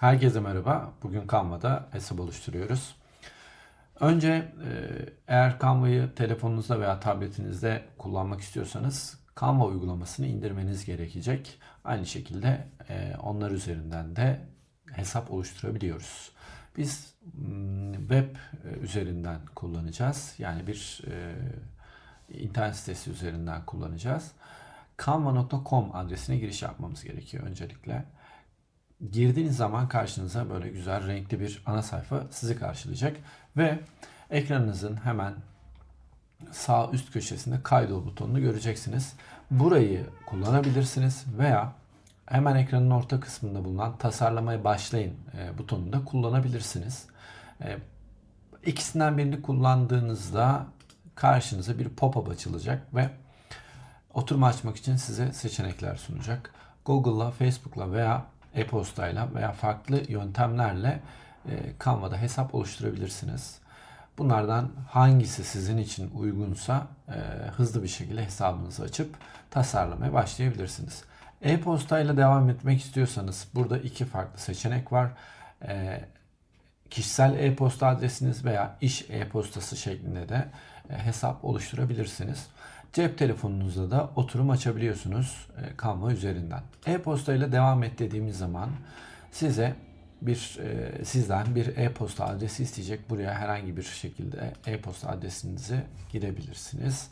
Herkese merhaba. Bugün Canva'da hesap oluşturuyoruz. Önce e, eğer Canva'yı telefonunuzda veya tabletinizde kullanmak istiyorsanız Canva uygulamasını indirmeniz gerekecek. Aynı şekilde e, onlar üzerinden de hesap oluşturabiliyoruz. Biz mm, web e, üzerinden kullanacağız. Yani bir e, internet sitesi üzerinden kullanacağız. Canva.com adresine giriş yapmamız gerekiyor öncelikle. Girdiğiniz zaman karşınıza böyle güzel renkli bir ana sayfa sizi karşılayacak ve ekranınızın hemen sağ üst köşesinde kaydol butonunu göreceksiniz. Burayı kullanabilirsiniz veya hemen ekranın orta kısmında bulunan tasarlamaya başlayın e, butonunu da kullanabilirsiniz. E, ikisinden birini kullandığınızda karşınıza bir pop-up açılacak ve oturum açmak için size seçenekler sunacak. Google'la, Facebook'la veya e-postayla veya farklı yöntemlerle e, Canva'da hesap oluşturabilirsiniz. Bunlardan hangisi sizin için uygunsa e, hızlı bir şekilde hesabınızı açıp tasarlamaya başlayabilirsiniz. E-postayla devam etmek istiyorsanız burada iki farklı seçenek var. E, kişisel e-posta adresiniz veya iş e-postası şeklinde de e, hesap oluşturabilirsiniz. Cep telefonunuzda da oturum açabiliyorsunuz e, Canva üzerinden. E-posta ile devam et dediğimiz zaman size bir e, sizden bir e-posta adresi isteyecek. Buraya herhangi bir şekilde e-posta adresinizi girebilirsiniz.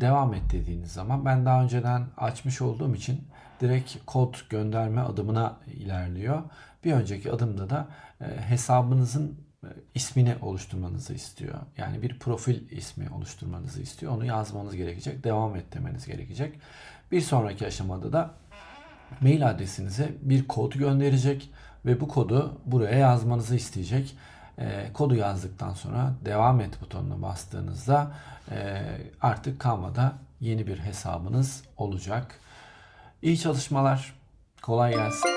Devam et dediğiniz zaman ben daha önceden açmış olduğum için direkt kod gönderme adımına ilerliyor. Bir önceki adımda da e, hesabınızın ismini oluşturmanızı istiyor. Yani bir profil ismi oluşturmanızı istiyor. Onu yazmanız gerekecek. Devam et demeniz gerekecek. Bir sonraki aşamada da mail adresinize bir kod gönderecek ve bu kodu buraya yazmanızı isteyecek. E, kodu yazdıktan sonra devam et butonuna bastığınızda e, artık Canva'da yeni bir hesabınız olacak. İyi çalışmalar. Kolay gelsin.